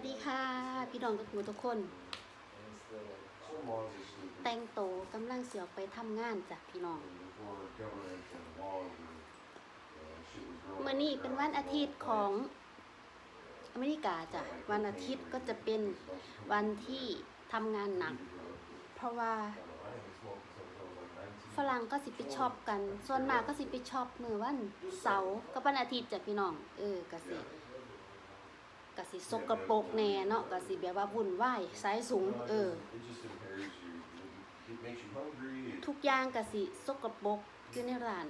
สดีค่ะ พี่น้องทุกคนทุกคน แต่งโตกำลังเสียวไปทำงานจ้ะพี่น้องเมื่อนี้เป็นวันอาทิตย์ของอเมริกาจ้ะวันอาทิตย์ก็จะเป็นวันที่ทำงานหนัก เพราะว่าฝรั่งก็สิไปชอปกัน ส่วนมากก็สิไปชอปมือวันเสาร์กับวันอาทิตย์จ้ะพี่น้อง เออกสิ กสิสกปรกแน่เนาะกสิแบบว่าวุ่นวายสายสูงเออ It just impairs you. It makes you hungry. It ทุกอย่างกะสิสกปรกอยู่ในร้าน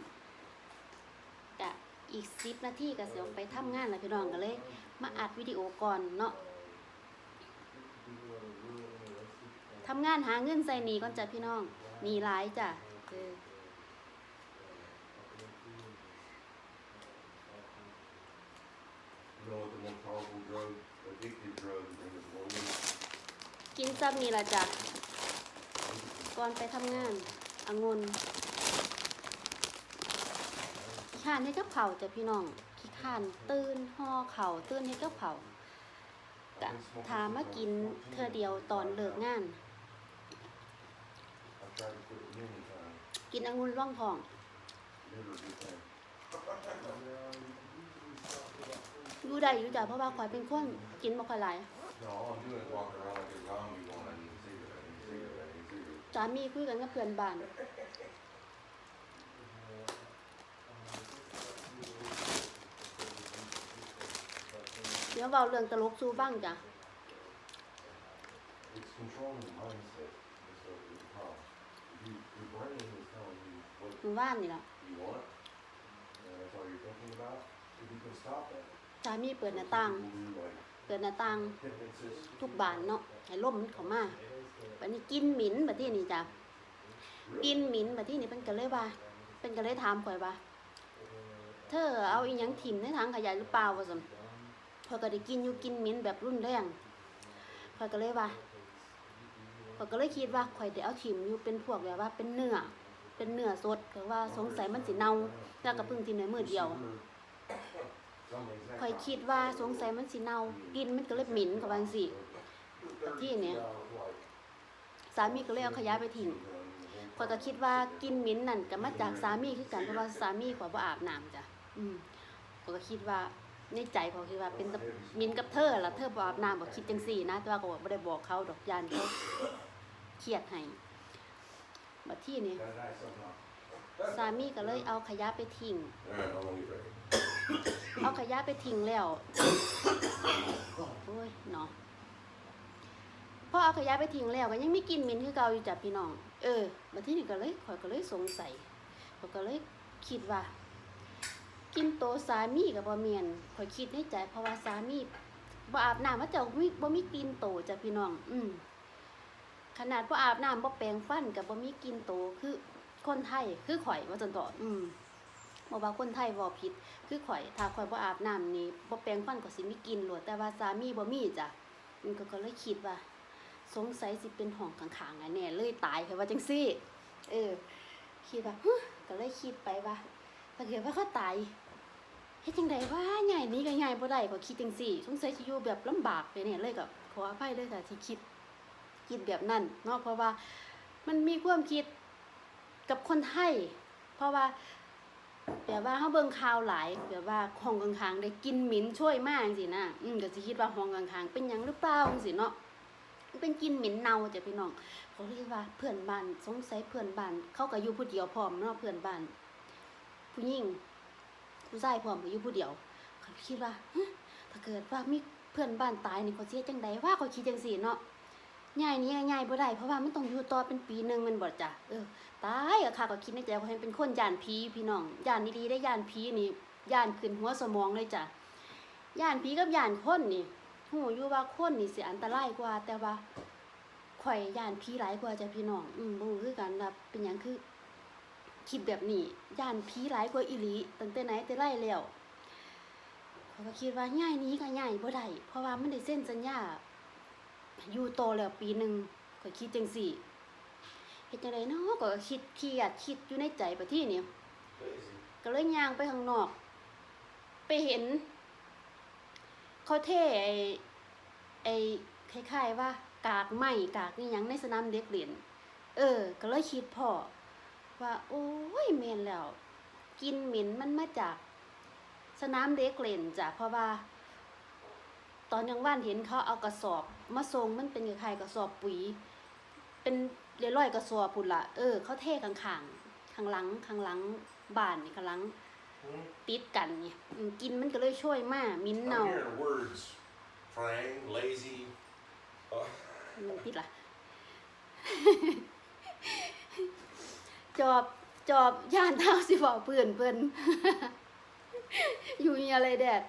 กะอีกสิบนาทีกะสิออกไปทำงานแล้วพี่น้องก็เลย มาอัดวิดีโอก่อนเนาะทำงานหาเงินใส่หนีก่อนจ้ะพี่น้องหนีหลายจ้ะเออ You know what the most powerful drug, addictive drug in this world is? กินซ้ำนี่ละจ้ะก่อนไปทำงานองุ่นขี้ข้านให้กับเผาวจ้ะพี่น้องขี้ข้านตื่นห่อเข่าวตื่นให้กับเผาวกะถามมากินเธอเดียวตอนเลิกงาน I've tried to quit a million times. กินองุ่นร่องทอง Never a good thing. อยู่ได้อยู่จ้ะเพราะว่าข่อยเป็นคนกินบ่ค่อยหลาย No, all I'm doing is walking around like a zombie going, I need a cigarette, I need a cigarette, I need a cigarette. สามีคุยกันกับเพื่อนบ้าน เดี๋ยวเบาเรื่องตลกสู้บ้างจ้ะ It's controlling the mindset. That's what the problem. You, your brain is telling you what หมู่บ้านนี่ล่ะ you want, and that's all you're thinking about. If you can stop that, สามีเปิดหน้าต่าง เปิดหน้าต่าง ทุกบานเนาะให้ลมมันเข้ามาบัดนี้กินหมิ่นบัดนี้นี่จ้ะกินหมิ่นบัดนี้นี่เพิ่นก็เลยว่าเพิ่นก็เลยถามข่อยว่าเธอเอาอีหยังถิ่มในถังขยะหรือเปล่าว่าซั่นข่อยก็ได้กินอยู่กินหมิ่นแบบรุนแรงข่อยก็เลยว่าข่อยก็เลยคิดว่าข่อยได้เอาถิ่มอยู่เป็นพวกแบบว่าเป็นเนื้อเป็นเนื้อสดก็ว่าสงสัยมันสิเน่าแล้วก็เพิ่งถิ่มในมือเดียว ข่อยคิดว่าสงสัยมันสิเน่ากินมันก็เลยเหม็นกับว่าจังซี่แต่ที่เนี่ยสามีก็เลยเอาขยะไปทิ้งข่อยก็คิดว่ากินเหม็นนั่นก็มาจากสามีคือกันเพราะว่าสามีข่อยบ่อาบน้ำจ้ะอืมข่อยก็คิดว่าในใจข่อยคิดว่าเป็นหมินกับเธอละเธอบ่อาบน้ำบ่คิดจังซี่นะแต่ว่าก็บ่ได้บอกเขาดอกยานเขาเครียดให้บัดที่นี่สามีก็เลยเอาขยะไปทิ้ง เอาขยะไปทิ้งแล้วโอ้ยเนาะพอเอาขยะไปทิ้งแล้วก็ยังไม่กินเหมินคือเก่าอยู่จ้ะพี่น้อง เออมาที่นี่ก็เลยข่อยก็เลยสงสัยข่อยก็เลยคิดว่า กินโตสามีกับบ่เมียนข่อยคิดในใจเพราะว่าสามีบ่อาบน้ำมาเจ้ามีบ่มีกินโตจ้ะพี่น้อง อืมขนาดบ่อาบน้ำบ่แปรงฟันกับบ่มีกินโตคือคนไทยคือข่อยว่าจังต่ออืม บ่ว่าคนไทยบ่ผิด คือข่อยถ้าข่อยบ่อาบน้ำนี่บ่แปรงฟันก็สิมีกลิ่นโลดแต่ว่าสามีบ่มีจ้ะมันก็ก็เลยคิดว่า สงสัยสิเป็นห้องข้างๆอะแน่เลยตายค่ะว่าจังซี่ เออ คิดว่าฮึก็เลยคิดไปว่าถ้าเกิดว่าเขาตายเฮ็ดจังไดว่าใหญ่นี้ก็ใหญ่บ่ได้ก็คิดจังซี่ สงสัยสิอยู่แบบลำบากไปเนี่ยเลยก็ขออภัยด้วยค่ะที่คิดคิดแบบนั้นเนาะเพราะว่ามันมีความคิดกับคนไทย เพราะว่า แบบว่าเขาเบิ่งข่าวหลายแบบว่าห้องกลางๆได้กินหมิ่นช่วยมากจังนะอืมก็สิคิดว่าห้องกลางๆเป็นยังหรือเปล่าจังเนาะเป็นกินหมิ่นเน่าจ้ะพี่น้องเขาเรียกว่าเพื่อนบ้านสงสัยเพื่อนบ้านเขาก็อยู่ผู้เดียวพร้อมเนาะเพื่อนบ้านผู้หญิงผู้ชายพร้อมก็อยู่ผู้เดียวเขาคิดว่าถ้าเกิดว่ามีเพื่อนบ้านตายนี่เขาสิเฮ็ดจังไดว่าเขาคิดจังซี่เนาะ ย้ายนี้ย้ายบ่ได้เพราะว่ามันต้องอยู่ต่อเป็นปีหนึ่งมันบ่จ้ะเออตายอะค่ะก็คิดในใจว่าเห็นเป็นคนย่านผีพี่น้องย่านดีๆได้ย่านผีนี่ย่านขึ้นหัวสมองเลยจ้ะย่านผีกับย่านคนนี่หูอยู่ว่าคนนี่สิอันตรายกว่า แต่ว่าข่อยย่านผีหลายกว่าจ้ะพี่น้องอืมบ่คือกันนะเป็นหยังคือคิดแบบนี้ย่านผีหลายกว่าอีหลีตั้งแต่ไหนแต่ไรแล้วข้อยก็คิดว่าง่ายนี้ก็ง่ายบ่ได้เพราะว่ามันได้เซ็นสัญญา อยู่โตแล้วปีหนึ่งข่อยคิดจังซี่เฮ็ดจังไดเนาะก็คิดเครียดคิดอยู่ในใจไปที่นี่ก็เลยย่างไปข้างนอก ไปเห็น เขาเท่ไอ้ไอ้คล้ายๆว่ากากไหมกากนี่ยังในสนามเด็กเล่นเออ ก็เลยคิดพ่อว่า โอ้ยแม่นแล้ว กินเหม็นมันมาจาก สนามเด็กเล่นจ้ะเพราะว่า ตอนยังว่านเห็นเขาเอากระสอบมาส่งมันเป็นคล้ายๆกระสอบปุ๋ย เป็นเรียร้อยกระสอบพุ่นละเออเขาเทข้างๆข้างหลังข้างหลังบ้านนี่ข้างหลัง Hmm? ติดกันเนี่ยอืมกินมันก็เลยช่วยมากมิ้น I'm เน่า hearing the words frang, lazy. Uh, อืมติดละ จอบจอบย่านเท้าสิบอกเพื่อนเพื่อน อยู่มีอะไรแดด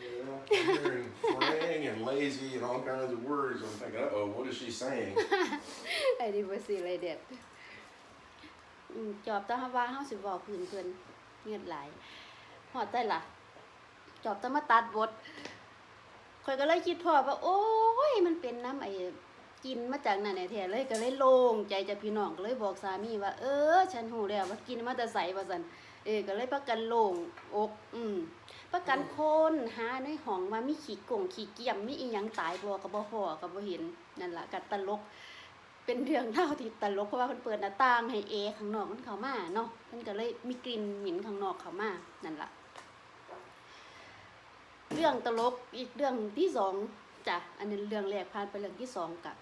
yeah, I'm hearing frang and lazy and all kinds of words. I'm thinking, uh oh, what is she saying? ไอ้นี่บ่สิอะไรแดดจอบแตาว่าเฮาสิบอกเพื่อนเพื่อนเงียบหลายฮอดได้ล่ะ จอบแตามาตัดบทข่อยก็เลยคิดพอว่า โอ้ย มันเป็นน้ำไอ้กินมาจากนั่นแหละแท้เลยก็เลยโล่งใจจากพี่น้องก็เลยบอกสามีว่า เออ ฉันหูแล้วว่ากินมาแต่ใสว่าซั่นเออก็เลยประกันโล่งอก อืม ประกันคนหาในห้องว่ามีขี้กงขี้เกียมมีอีหยังตายบ่ก็บ่พอก็บ่เห็นนั่นล่ะก็ตลก เป็นเรื่องเล่าที่ตลกเพราะว่าเพิ่นเปิดหน้าต่างให้เอข้างนอกมันเข้ามาเนาะเพิ่นก็เลยมีกลิ่นหมิ่นข้างนอกเข้ามานั่นล่ะเรื่องตลกอีกเรื่องที่สองจ้ะอันนี้เรื่องแรกผ่านไปเรื่องที่สองกับ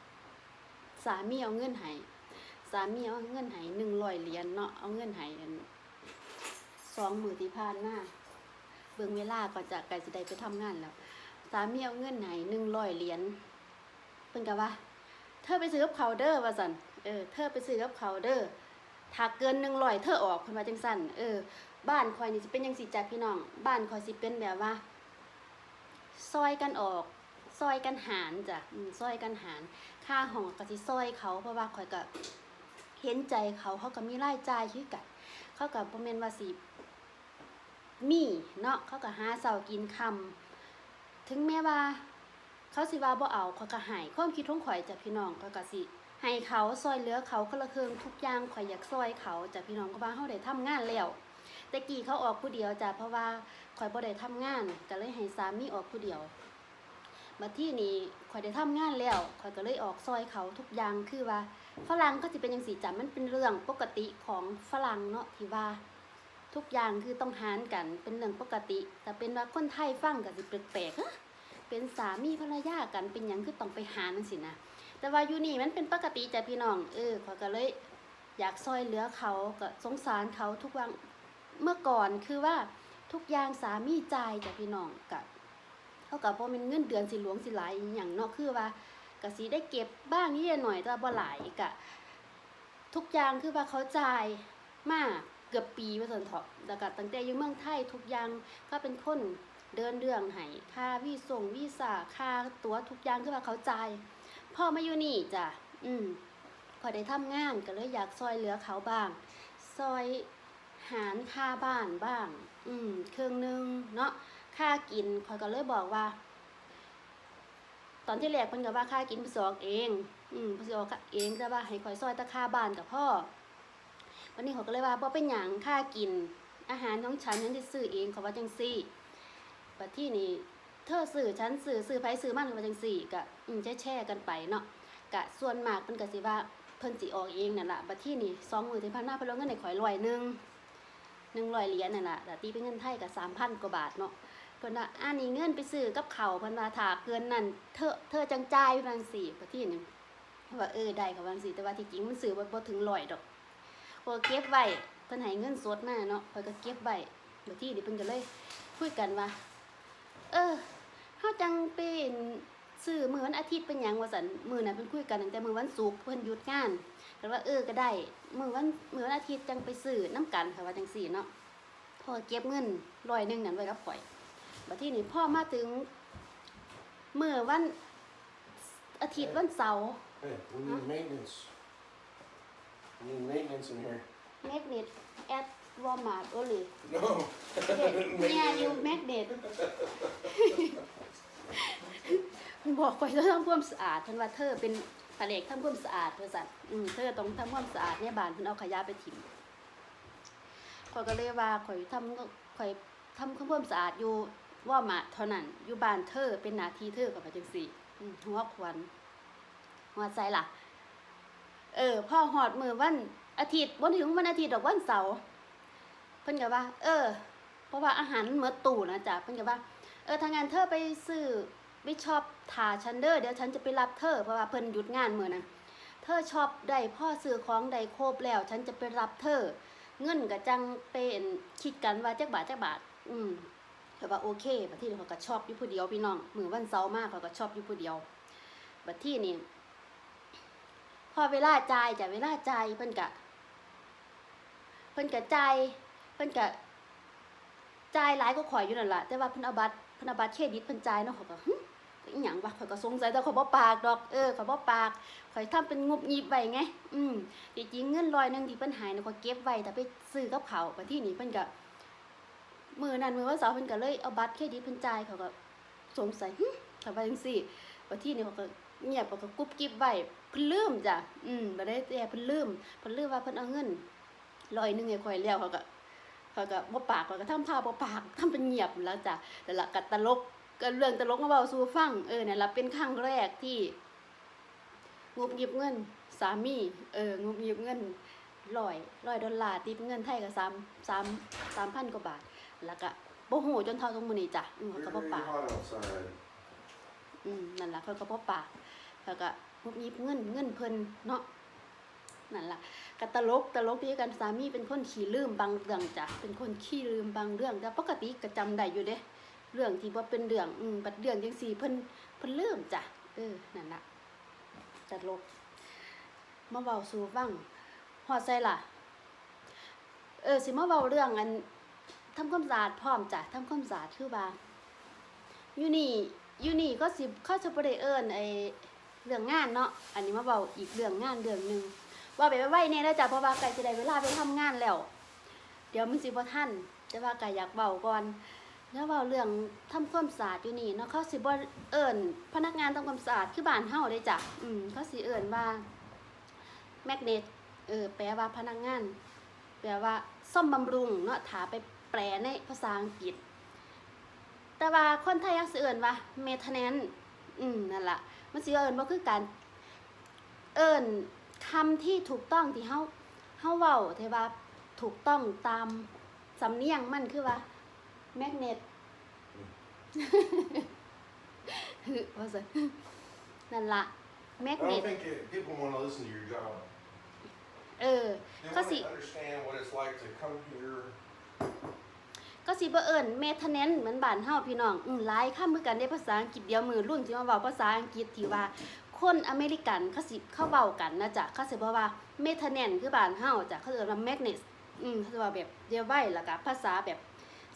สามีเอาเงินให้สามีเอาเงินให้หนึ่งร้อยเหรียญเนาะเอาเงินให้สองมือที่ผ่านมา เบิ่งเวลาก็จะใกล้สิได้ไปทำงานแล้ว สามีเอาเงินให้หนึ่งร้อยเหรียญเพิ่นก็ว่า เธอไปซื้อกับเขาเด้อว่าสันเออเธอไปซื้อกับเขาเด้อถ้าเกินหนึ่งร้อยเธอออกเพิ่นว่าจังสั่นเออ บ้านคอยนี่สิเป็นจังสิจ้ะพี่น้อง บ้านคอยสิเป็นแบบว่า ซอยกันออกซอยกันหารจ้ะอืมซอยกันหาร ค่าห้องก็สิซอยเขาเพราะว่าคอยก็เห็นใจเขาเขาก็มีรายจ่ายคือกัน เขาก็บ่แม่นว่าสิ มีเนาะเขาก็หาเสากินคำถึงแม้ว่า เขาสิว่าบ่เอาเขาก็ให้ความคิดของข่อยจ้ะพี่น้องข่อยก็สิให้เขาซอยเหลือเขาคนละครึ่งทุกอย่างข่อยอยากซอยเขาจ้ะพี่น้องก็ว่าเฮาได้ทำงานแล้วแต่กี้เขาออกผู้เดียวจ้ะเพราะว่าข่อยบ่ได้ทำงานก็เลยให้สามีออกผู้เดียวมาที่นี้ข่อยได้ทำงานแล้วข่อยก็เลยออกซอยเขาทุกอย่างคือว่าฝรั่งก็สิเป็นจังซี่จ้ะมันเป็นเรื่องปกติของฝรั่งเนาะที่ว่า ทุกอย่างคือต้องหารกันเป็นเรื่องปกติ แต่เป็นว่าคนไทยฟังก็สิแปลกๆเป็นสามีภรรยากันเป็นหยังคือต้องไปหานั่นสินะแต่ว่าอยู่นี่มันเป็นปกติจ้ะพี่น้องเออเขาก็เลยอยากซอยเหลือเขาก็สงสารเขาทุกวันเมื่อก่อนคือว่าทุกอย่างสามีจ่ายจ้ะพี่น้องกับเขากับพอเป็นเงินเดือนสิหลวงสิหลายอย่างนาะคือว่าก็สิได้เก็บบ้างนิดหน่อยแต่บ่หลายกะทุกอย่างคือว่าเขาจ่ายมา เกือบปีว่าสันเถาะแล้วก็ตั้งแต่อยู่เมืองไทยทุกอย่างก็เป็นคนเดินเรื่องให้ค่าวีส่งวีซ่าค่าตั๋วทุกอย่างคือว่าเขาจ่ายพอมาอยู่นี่จ้ะอืมพอได้ทำงานก็เลยอยากซอยเหลือเขาบ้าง ซอยหารค่าบ้านบ้าง อืมเครื่องหนึงเนาะค่ากินคอยก็เลยบอกว่า ตอนที่แรกเพิ่นก็ว่าค่ากินเพิ่นสิออกเอง อืมเพิ่นสิออกเองแต่ว่าให้คอยซอยตะค่าบ้านกับพ่อ วันนี้เขาก็เลยว่าบ่เป็นหยังค่ากิน อาหารของฉันฉันสิซื้อเองเขาว่าจังซี่บัดที่นี่เธอสื่อฉันสื่อสื่อไผสื่อมันก็ว่าจังสี่กะอืมแช่แช่กันไปเนาะกะส่วนมากเพิ่นก็สิว่าเพิ่นสิออกเองนั่นล่ะบัดที่นี่สองมื้อที่ผ่านมาเพิ่นลงเงินให้ข่อยร้อยหนึ่ง100เหรียญนั่นแหละแต่ตีเป็นเงินไทยก็3,000กว่าบาทเนาะ เพิ่นว่าอันนี้เงินไปซื้อกับเขาเพิ่นว่าถ้าเกินนั้นเธอเธอจังจ่ายว่าจังซี่บัดที่นี่ว่าเออได้ก็ว่าจังซี่แต่ว่าที่จริงมันซื้อบ่บ่ถึง100ดอก พอเก็บไว้เพิ่นให้เงินสดมาเนาะข่อยก็เก็บไว้บัดที่นี่เพิ่นก็เลยคุยกันว่า เออเฮาจังเป็นซื้อมื้อวันอาทิตย์เป็นหยังว่าซั่นมื้อนั้นเพิ่นคุยกันตั้งแต่มื้อวันศุกร์เพิ่นหยุดงานก็ว่าเออก็ได้มื้อวันมื้อวันอาทิตย์จังไปซื้อน้ำกันค่ะว่าจังซี่เนาะพอเก็บเงินร้อยหนึงนั้นไว้กับข่อยบัดทีนี้พ่อมาถึงมื้อวันอาทิตย์วันเสาร์ Hey, we need maintenance. We need maintenance in here. magnet at Walmart only No. yeah you magnet บอกข่อยต้องทำความสะอาดเพิ่นว่าเธอเป็นแผนกทำความสะอาดว่าซั่นอืมเธอต้องทำความสะอาดเนี่ยบ้านเพิ่นเอาขยะไปถิ่มข่อยก็เลยว่าข่อยทำข่อยทำความสะอาดอยู่ว่ามาเท่านั้นอยู่บ้านเธอเป็นหนาทีเธอกับจังสี่อืมหัวควันหัวใจล่ะ เออพ่อหอดมือวันอาทิตย์บนถึงวันอาทิตย์ดอกวันเสาร์เพิ่นก็ว่า เออ เพราะว่าอาหารเหมือตู่นะจ๊ะเพิ่นก็ว่า เออทางงานเธอไปซื้อบิชอปทาชันเดอร์เดี๋ยวฉันจะไปรับเธอเพราะว่าเพิ่นหยุดงานมือนั้นเธอชอบได้พ่อซื้อของได้ครบแล้ว ฉันจะไปรับเธอ เงินก็จังเป็นคิดกันว่าจักบาทจักบาท อืมแต่ว่าโอเคบัดที่เขาก็ชอบอยู่ผู้เดียวพี่น้องมือวันเสาร์มากเขาก็ชอบอยู่ผู้เดียวบัดที่นี่ พอเวลาจ่ายจะเวลาจ่ายเพิ่นก็เพิ่นก็จ่ายเพิ่นก็จ่ายหลายก็ข่อยอยู่นั่นล่ะแต่ว่าเพิ่นเอาบัตรเพิ่นเอาบัตรเครดิตเพิ่นจ่ายเนาะเขาก็หึอีหยังวะข่อยก็สงสัยแต่ข่อยบ่ปากดอกเออข่อยบ่ปากข่อยทำเป็นงุบงิบไว้ไงอืมจริงๆเงินร้อยนึงที่เพิ่นหายเนี่ยก็เก็บไว้แต่ไปซื้อกับเขาวไปที่นี่เพิ่นก็มือนั้นมือวันเสาร์เพิ่นก็เลยเอาบัตรเครดิตเพิ่นจ่ายเขาก็สงสัยหึทำไมจังซี่ว่าที่นี่เขาก็เงียบเขาก็กุบกิ๊บไว้ เพิ่นลืมจ้ะอืมบ่ได้แต่เพิ่นลืมเพิ่นลืมว่าเพิ่นเอาเงินร้อยหนึงให้ข่อยแล้วเขาก็เขาก็บ่ปากเขาก็ทำท่าบ่ปากทำเป็นเงียบแล้วจ้ะแต่ละก็ตลกก็เรื่องตลกมาเว้าสู่ฟังเออนั่นล่ะเป็นครั้งแรกที่งบหยิบเงินสามีเอองบหยิบเงินร้อยร้อยดอลลาร์ติปเงินไทยก็สามสามสามพันกว่าบาท แล้วก็บ่ฮู้จนเท่าตรงมื้อนี้จ้ะอืม You're เขาก็บ่ very ปาก hot outside. อืมนั่นล่ะเขาก็บ่ปากแล้วก็ งบยิบเงินเงินเพิ่นเนาะนั่นล่ะก็ตลกตลกที่กันสามีเป็นคนขี้ลืมบางเรื่องจ้ะเป็นคนขี้ลืมบางเรื่องแต่ปกติก็จำได้อยู่เด้เรื่องที่บ่เป็นเรื่องอืมบัดเรื่องจังซี่เพิ่นเพิ่นลืมจ้ะเออนั่นล่ะตลกมาเว้าสู่ฟังฮอดใส่ล่ะเออสิมาเว้าเรื่องอันทำความสะอาดพร้อมจ้ะทำความสะอาดคือว่าอยู่นี่อยู่นี่ก็สิเขาจะบ่ได้เอิ้นไอ เรื่องงานเนาะ อันนี้มาเว้าอีกเรื่องงานเรื่องหนึ่งว่าไปไว้ๆแน่แล้จ้ะเพราะว่าใกล้สิได้เวลาไปทำงานแล้ว เดี๋ยวมันสิบ่ทันแต่ว่าไก็อยากเว้าก่อนแล้วเว้าเรื่องทำความสะอาดอยู่นี่เนาะเขาสิบ่เอิ้นพนักงานทำความสะอาดคือบ้านเฮาเด้จ้ะอืมเขาสิเอิ้นว่าแมกเนตเออแปลว่าพนักงาน แปลว่าซ่อมบำรุงเนาะถาไปแปลในภาษาอังกฤษ แต่ว่าคนไทยยังสิเอิ้นว่า maintenance อืมนั่นล่ะ มันสิเอิ้นบ่คือการเอิ้นคำที่ถูกต้องที่เฮาเฮาเว้าที่ว่าถูกต้องตามสำเนียงมันคือว่าแมกเนตว่าซั่นนั่นล่ะแม I กเน don't ต think it, people want to listen to your job. เออ They Cause want to he- understand what it's like to come here. ก็สิบ่เอิ้นเมทเนนเหมือนบ้านเฮาพี่น้องอือหลายคำคือกันได้ภาษาอังกฤษเดียวมือรุ่นสิมาเว้าภาษาอังกฤษที่ว่าคนอเมริกันเขาสิเข้าเว้ากันนะจ๊ะเขาสิบอกว่าเมทเนนคือบ้านเฮาจ้ะเขาสิว่าแมกเนสอืมเขาสิว่าแบบเดียวไว้แล้วก็ภาษาแบบ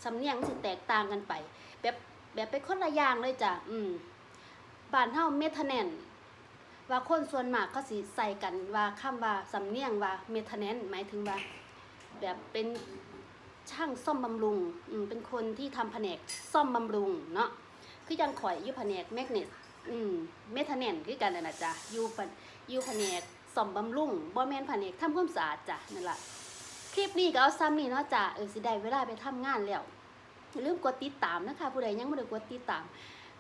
สำเนียงสิแตกต่างกันไป แบบแบบเป็นคนละอย่างเลยจ้ะอืมบ้านเฮาเมทเนนว่าคนส่วนมากเขาสิใส่กันว่าคำว่าสำเนียงว่าเมทเนนหมายถึงว่าแบบเป็น ช่างซ่อมบำรุงเป็นคนที่ทำแผนกซ่อมบำรุงเนาะคือยังข่อยอยู่แผนกแมกเนตอืมเมทเนนคือกันนะจ้ะอยู่แผนอยู่แผนกซ่อมบำรุงบ่แมนแผนกทำความสะอาดจ้ะนั่นละคลิปนี้ก็เอาซ้ำนี่เนาะจ้ะเออสิได้เวลาไปทำงานแล้วอย่าลืมกดติดตามนะคะ ผู้ใดยังบ่ได้กดติดตาม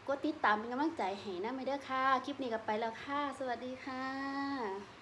กดติดตามเป็นกำลังใจให้นะไม่เด้อค่ะ คลิปนี้ก็ไปแล้วค่ะ สวัสดีค่ะ